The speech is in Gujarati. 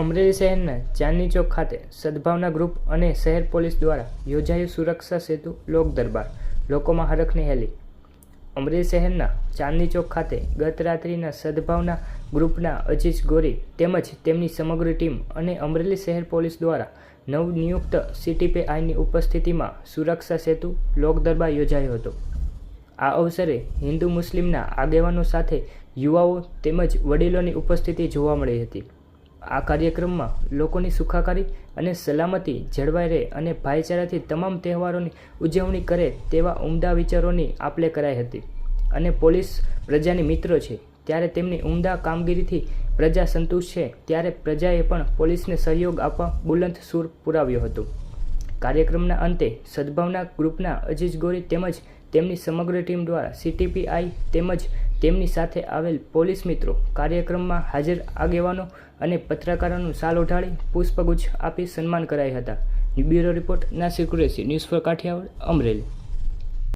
અમરેલી શહેરના ચાંદની ચોક ખાતે સદભાવના ગ્રુપ અને શહેર પોલીસ દ્વારા યોજાયું સુરક્ષા સેતુ લોક દરબાર, લોકોમાં હરખની હેલી. અમરેલી શહેરના ચાંદની ચોક ખાતે ગત રાત્રિના સદભાવના ગ્રુપના અજીજ ગોરી તેમજ તેમની સમગ્ર ટીમ અને અમરેલી શહેર પોલીસ દ્વારા નવનિયુક્ત સીટીપીઆઈની ઉપસ્થિતિમાં સુરક્ષા સેતુ લોક દરબાર યોજાયો હતો. આ અવસરે હિન્દુ મુસ્લિમના આગેવાનો સાથે યુવાઓ તેમજ વડીલોની ઉપસ્થિતિ જોવા મળી હતી. આ કાર્યક્રમમાં લોકોની સુખાકારી અને સલામતી જળવાઈ રહે અને ભાઈચારાથી તમામ તહેવારોની ઉજવણી કરે તેવા ઉમદા વિચારોની આપલે કરાઈ હતી. અને પોલીસ પ્રજાની મિત્રો છે. ત્યારે તેમની ઉમદા કામગીરીથી પ્રજા સંતુષ્ટ છે. ત્યારે પ્રજાએ પણ પોલીસને સહયોગ આપવા બુલંદ સૂર પુરાવ્યો હતો. કાર્યક્રમના અંતે સદભાવના ગ્રુપના અજીજ ગોરી તેમજ તેમની સમગ્ર ટીમ દ્વારા સીટીપીઆઈ તેમજ તેમની સાથે આવેલ પોલીસ મિત્રો કાર્યક્રમમાં હાજર આગેવાનો અને પત્રકારોનું સાલ ઉઠાડી પુષ્પગુચ્છ આપી સન્માન કરાયા હતા. Bureau report, Nasir Qureshi, news for Kathiawad, Amreli.